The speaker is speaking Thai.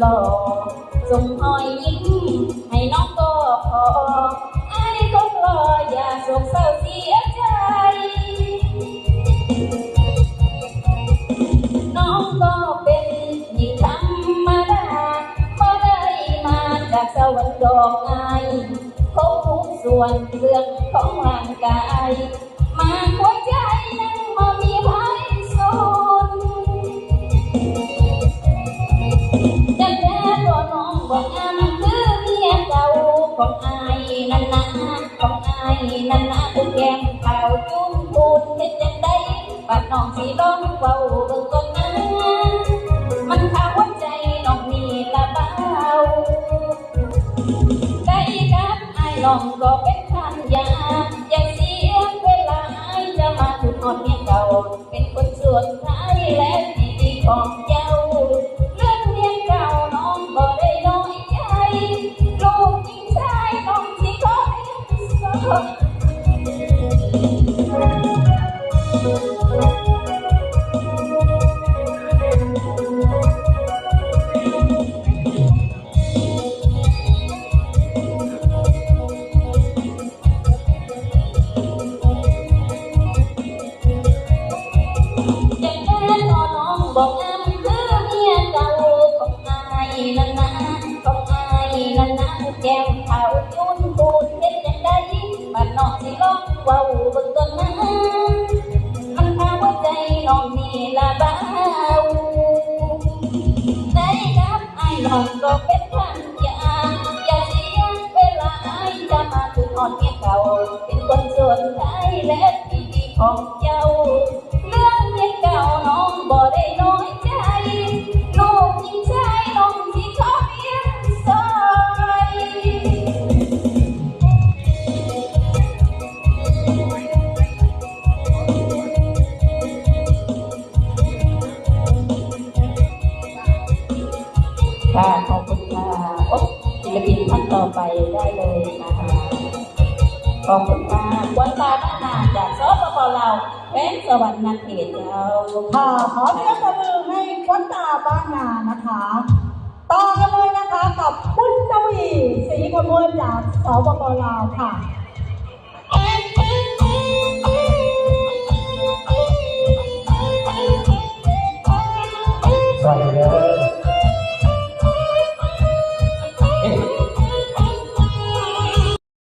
หล่อส่งหอยยิ้มให้น้องก็พอไอ้ก็รออย่าโศกเศร้าเสียใจ น้องก็เป็นหญิงธรรมดาพอได้มาจากสวรรค์ดอกไม้เขาทุกส่วนเรื่องของร่างกายมา น้องอกงามคือเมียเจ้าของอายนั่นนะของอายนั่นนะคุณแก้มขาวจุ้มปูนเฮ็ดจังได้ปากน้องสิร้องเว้าเบิ่งก่อนนะมันข้าหัวใจน้องนี่ละเบาได้ครับไอ้น้องก็เป็น แก้ต่อน้องบอกงามคือเมียเก่าของอายนั่นนะของอายนั่นนะแก้มขาวจุนปูนเฮ็ดจังได้บ้านนอกสิร้องเว้าเบิ่งก่อนนะ น้องก็เป็นพันยาอย่าเสียเวลาไอจะมาถึงอ่อนเมียเก่า เป็นคนส่วนท้ายและที่ดีของเจ้า ค่ะขอบคุณค่ะโอ๊ะศิลปินท่านต่อไปได้เลยนะคะขอบคุณค่ะวันตาบ้านนาจากสปปลาวแขวงสวรรค์นาเขตเราค่ะขอเสียงปรบมือให้วัดตาบ้านนานะคะต่อกันเลยนะคะกับปุณณวีศรีกมวลจากสปปลาวค่ะ